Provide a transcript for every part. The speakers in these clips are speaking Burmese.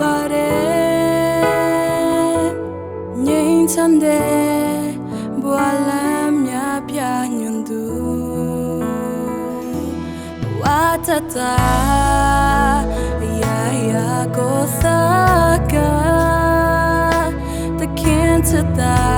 ပါတယ်ငြိမ်းချမ်းတဲ့ဘဝလမ်းများပြညွန်သူ watata ya ya go saka the kin to da with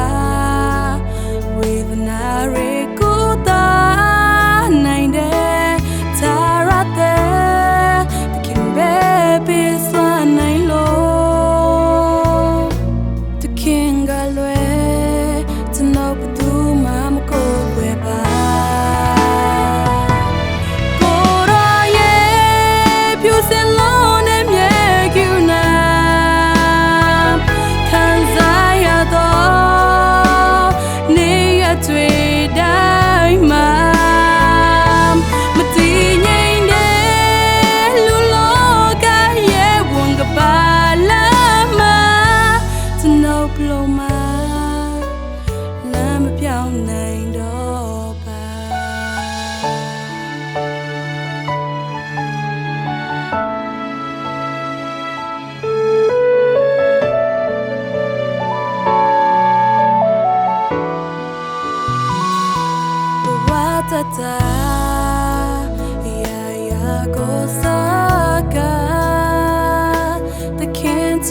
The acá, te quién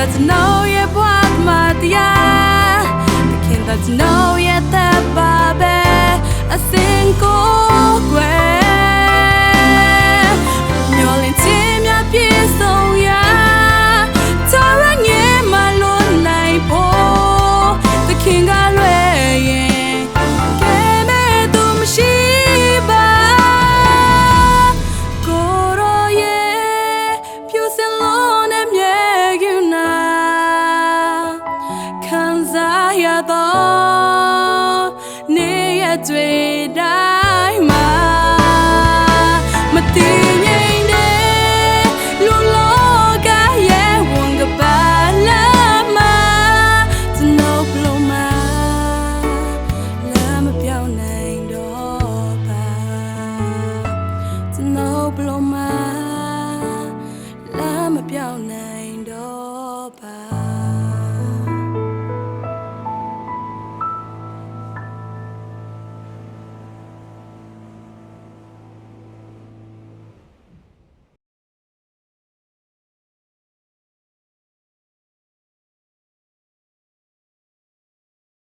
The king that's know you bought my dia The king that's know you that babe A single way Nyolin တော့နေရတွေ့တိုင်းမှာမတည်ငြိမ်တဲ့လူလောကရဲ့ဝန်ကပါလာမစနိုးပလိုမာလာမပြောင်းနိုင်တော့ပါ to know blow my la မပြောင်းနိုင်တော့ပါ